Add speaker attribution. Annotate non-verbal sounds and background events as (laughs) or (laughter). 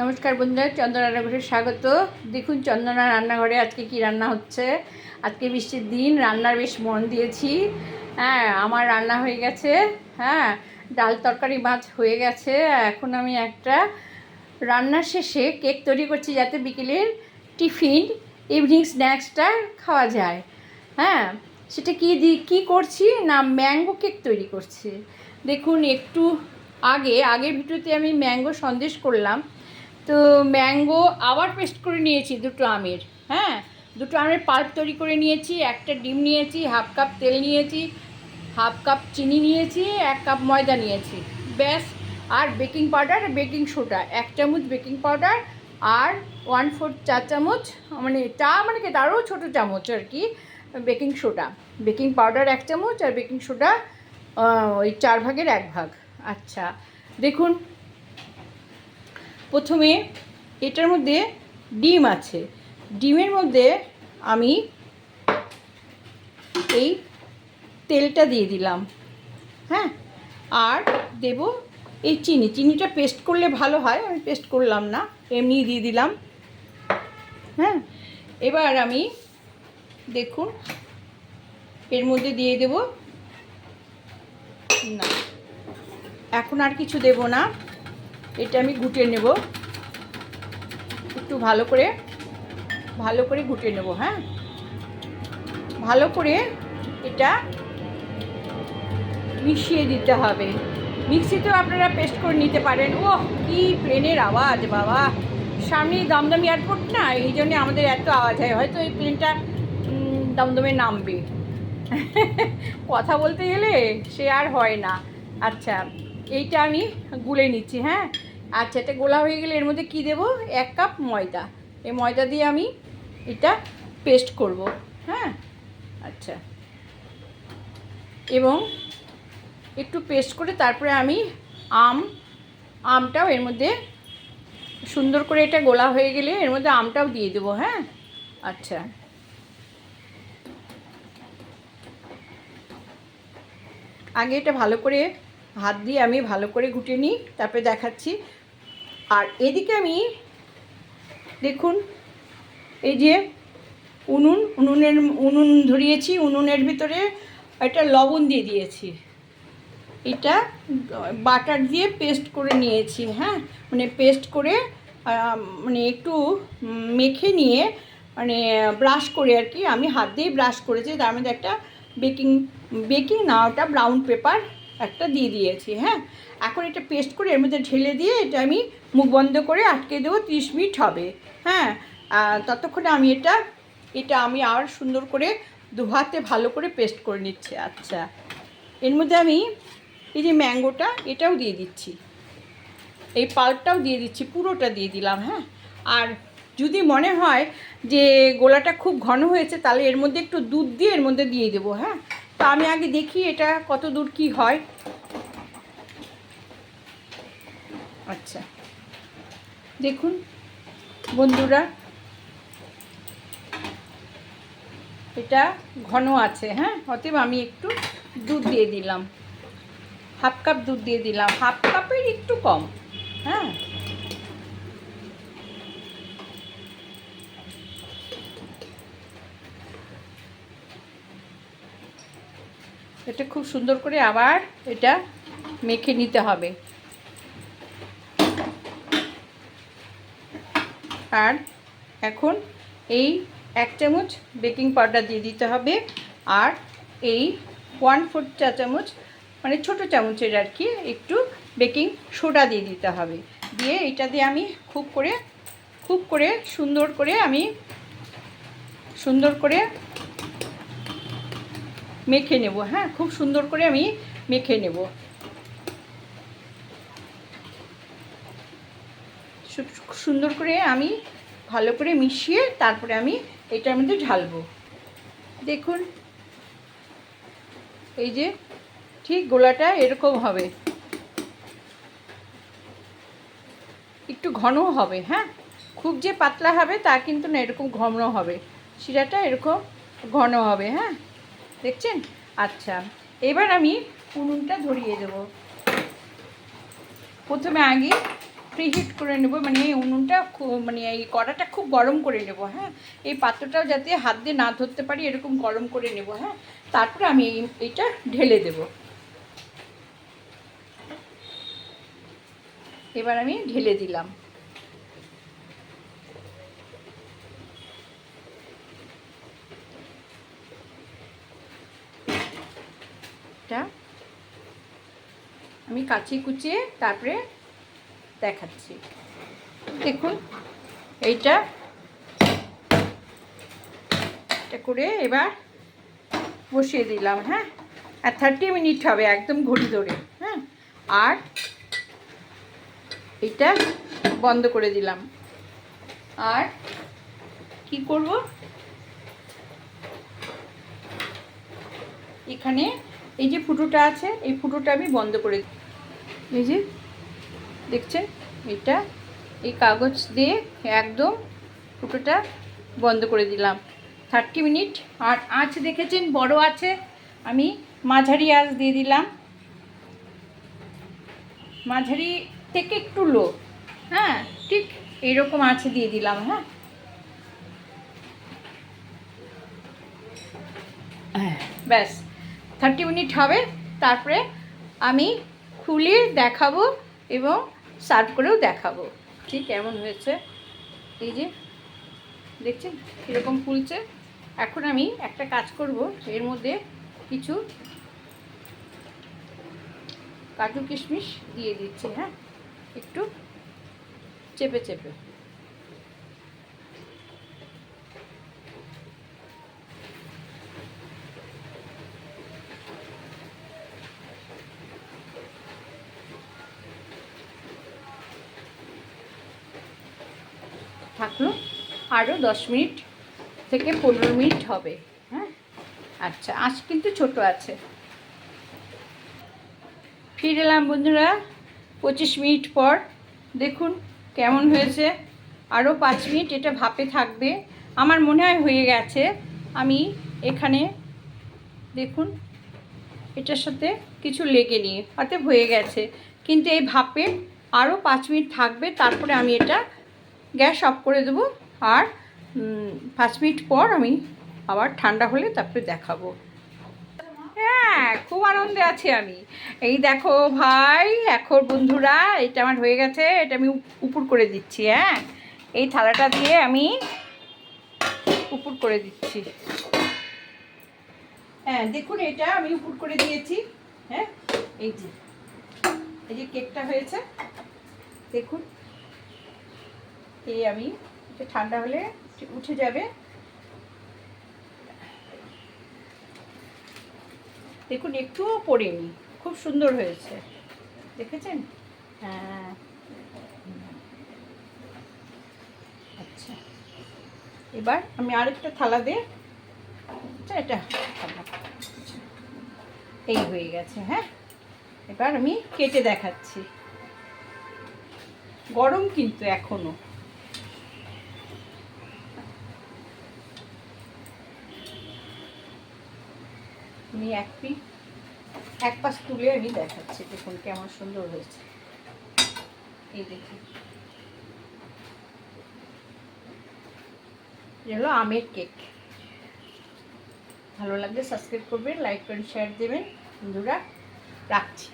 Speaker 1: নমস্কার বন্ধুরা, চন্দনা রান্নাঘরে স্বাগত। দেখুন, চন্দনা রান্নাঘরে আজকে কি রান্না হচ্ছে? আজকে বৃষ্টির দিন, রান্নার বেশ মন দিয়েছি। হ্যাঁ আমার রান্না হয়ে গেছে। হ্যাঁ ডাল তরকারি মাছ হয়ে গেছে। এখন আমি একটা রান্নার শেষে কেক তৈরি করছি যাতে বিকেলের টিফিন, ইভিনিং স্ন্যাক্সটা খাওয়া যায়। হ্যাঁ সেটা কি দি, কী করছি না ম্যাঙ্গো কেক তৈরি করছি? দেখুন, একটু আগে, আগের ভিডিওতে আমি ম্যাঙ্গো সন্দেশ করলাম। তো ম্যাঙ্গো আবার পেস্ট করে নিয়েছি, দুটো আমের হ্যাঁ? দুটো আমের পাল্প তৈরি করে নিয়েছি, একটা ডিম নিয়েছি হাফ কাপ তেল নিয়েছি হাফ কাপ চিনি নিয়েছি, এক কাপ ময়দা নিয়েছি, ব্যাস। আর বেকিং পাউডার বেকিং সোডা এক চামচ বেকিং পাউডার আর ওয়ান ফোর চার চামচ মানে চা মানে কি, তারও ছোটো চামচ আর কি বেকিং সোডা বেকিং পাউডার এক চামচ আর বেকিং সোডা ওই চার ভাগের এক ভাগ। আচ্ছা দেখুন প্রথমে এটার মধ্যে ডিম আছে। ডিমের মধ্যে আমি এই তেলটা দিয়ে দিলাম। হ্যাঁ? আর দেব এই চিনি। চিনিটা পেস্ট করলে ভালো হয়। আমি পেস্ট করলাম না। এমনি দিয়ে দিলাম। হ্যাঁ? এবার আমি দেখুন, এর মধ্যে দিয়ে দেব। না। এখন আর কিছু দেব না। এটা আমি ঘুটে নেব। একটু ভালো করে ভালো করে ঘুটে নেব হ্যাঁ? ভালো করে এটা মিশিয়ে দিতে হবে। মিক্সিতেও আপনারা পেস্ট করে নিতে পারেন। ও কি প্লেনের আওয়াজ, বাবা! সামনেই দমদম এয়ারপোর্ট না? এই জন্যে আমাদের এত আওয়াজ হয়। হয়তো এই প্লেনটা দমদমে নামবে। (laughs) কথা বলতে গেলে সে আর হয় না। আচ্ছা। এইটা আমি গুলে নিচ্ছি হ্যাঁ? আচ্ছা এটা গোলা হয়ে গেলে এর মধ্যে কী দেবো? এক কাপ ময়দা। এই ময়দা দিয়ে আমি এটা পেস্ট করব হ্যাঁ? আচ্ছা। এবং একটু পেস্ট করে তারপরে আমি আম, আমটাও এর মধ্যে সুন্দর করে এটা গোলা হয়ে গেলে এর মধ্যে আমটাও দিয়ে দেবো হ্যাঁ? আচ্ছা। আগে এটা ভালো করে হাত দিয়ে আমি ভালো করে ঘুটে নিই, তারপরে দেখাচ্ছি। আর এদিকে আমি দেখুন, এই যে উনুন, উনুনের, উনুন ধরিয়েছি, উনুনের ভিতরে একটা লবণ দিয়ে দিয়েছি। এটা বাটার দিয়ে পেস্ট করে নিয়েছি হ্যাঁ? মানে পেস্ট করে মানে একটু মেখে নিয়ে মানে ব্রাশ করে আর কি, আমি হাত দিয়ে ব্রাশ করেছি। তার মধ্যে একটা বেকিং বেকিং না, ওটা ব্রাউন পেপার। একটা দিয়ে দিয়েছি হ্যাঁ? এখন এটা পেস্ট করে এর মধ্যে ঢেলে দিয়ে এটা আমি মুখ বন্ধ করে আটকে দেবো তিরিশ মিনিট হবে হ্যাঁ? ততক্ষণে আমি এটা এটা আমি আর সুন্দর করে দু হাতে ভালো করে পেস্ট করে নিচ্ছি আচ্ছা। এর মধ্যে আমি এই যে ম্যাঙ্গোটা, এটাও দিয়ে দিচ্ছি। এই পাল্পটাও দিয়ে দিচ্ছি, পুরোটা দিয়ে দিলাম হ্যাঁ? আর যদি মনে হয় যে গোলাটা খুব ঘন হয়েছে, তাহলে এর মধ্যে একটু দুধ দিয়ে এর মধ্যে দিয়ে দেবো হ্যাঁ? তো আমি আগে দেখি এটা কত দূর কী হয়। আচ্ছা দেখুন বন্ধুরা, এটা ঘন আছে হ্যাঁ? অতএব আমি একটু দুধ দিয়ে দিলাম। হাফ কাপ দুধ দিয়ে দিলাম। হাফ কাপের একটু কম হ্যাঁ? এটা খুব সুন্দর করে আবার এটা মেখে নিতে হবে। আর এখন এই এক চামচ বেকিং পাউডার দিয়ে দিতে হবে আর এই ওয়ান ফোর চা চামচ মানে ছোটো চামচের আর কি একটু বেকিং সোডা দিয়ে দিতে হবে। দিয়ে এটা দিয়ে আমি খুব করে খুব করে সুন্দর করে আমি সুন্দর করে মেখে নেব হ্যাঁ? খুব সুন্দর করে আমি মেখে নেব। সুন্দর করে আমি ভালো করে মিশিয়ে তারপরে আমি এটার মধ্যে ঢালবো। দেখুন, এই যে ঠিক গোলাটা এরকম হবে। একটু ঘন হবে হ্যাঁ? খুব যে পাতলা হবে তা কিন্তু না, এরকম ঘন হবে। শিরাটা এরকম ঘন হবে হ্যাঁ? দেখছেন? আচ্ছা এবার আমি উনুনটা ধরিয়ে দেব। প্রথমে আগে প্রিহিট করে নেব মানে এই উনুনটা মানে এই কড়াটা খুব গরম করে নেব হ্যাঁ? এই পাত্রটাও যাতে হাত দিয়ে না ধরতে পারি, এরকম গরম করে নেব হ্যাঁ? তারপরে আমি এই- এইটা ঢেলে দেব। এবার আমি ঢেলে দিলাম এটা আমি কাচিয়ে কুচিয়ে তারপরে দেখাচ্ছি। দেখুন, এইটা এটা করে এবার বসিয়ে দিলাম হ্যাঁ? আর থার্টি মিনিট হবে একদম ঘড়ি ধরে হ্যাঁ? আর এটা বন্ধ করে দিলাম। আর কি করব? এখানে এই যে ফুটোটা আছে, এই ফুটোটা আমি বন্ধ করে দিই এই যে দেখছেন? এটা এই কাগজ দিয়ে একদম ফুটোটা বন্ধ করে দিলাম। Thirty minute. আর আঁচ দেখেছেন? বড় আছে আমি মাঝারি আঁচ দিয়ে দিলাম। মাঝারি থেকে একটু লো। হ্যাঁ ঠিক এইরকম আছে দিয়ে দিলাম হ্যাঁ। ব্যাস থার্টি মিনিট হবে। তারপরে আমি খুলে দেখাবো এবং সার্ভ করেও দেখাবো। ঠিক কেমন হয়েছে। এই যে, দেখছেন? কীরকম ফুলছে। এখন আমি একটা কাজ করব। এর মধ্যে কিছু কাজু কিশমিশ দিয়ে দিচ্ছি হ্যাঁ? একটু চেপে চেপে। থাকল। আরও দশ মিনিট থেকে পনেরো মিনিট হবে। হ্যাঁ? আচ্ছা আজ কিন্তু ছোট আছে। ফিরে এলাম বন্ধুরা, পঁচিশ মিনিট পর। দেখুন কেমন হয়েছে। আরও পাঁচ মিনিট এটা ভাপে থাকবে। আমার মনে হয় হয়ে গেছে। আমি এখানে দেখুন, এটার সাথে কিছু লেগে নিয়ে অতএব হয়ে গেছে। কিন্তু এই ভাপে আরও পাঁচ মিনিট থাকবে, তারপরে আমি এটা গ্যাস অফ করে দেবো আর পাঁচ মিনিট পর আমি আবার ঠান্ডা হলে তারপরে দেখাবো। হ্যাঁ খুব আনন্দে আছি আমি। এই দেখো ভাই, এখন বন্ধুরা, এটা আমার হয়ে গেছে, এটা আমি উপ- উপুর করে দিচ্ছি হ্যাঁ? এই থালাটা দিয়ে আমি উপুর করে দিচ্ছি। হ্যাঁ দেখুন এটা আমি উপুর করে দিয়েছি হ্যাঁ? এই যে এই যে কেকটা হয়েছে, দেখুন। এই আমি এটা ঠান্ডা হলে উঠে যাবে। দেখুন একটুও পড়েনি খুব সুন্দর হয়েছে। দেখেছেন? হ্যাঁ। আচ্ছা। এবার আমি আরেকটা থালা দিয়ে আচ্ছা, এটা এই হয়ে গেছে হ্যাঁ? এবার আমি কেটে দেখাচ্ছি। গরম কিন্তু এখনও। আমি এক পিস এক পাশ তুলে আমি দেখাচ্ছি দেখুন কেমন সুন্দর হয়েছে। এই এটা হলো আমের কেক। ভালো লাগলে সাবস্ক্রাইব করবেন, লাইক করেন শেয়ার দেবেন। বন্ধুরা, রাখছি।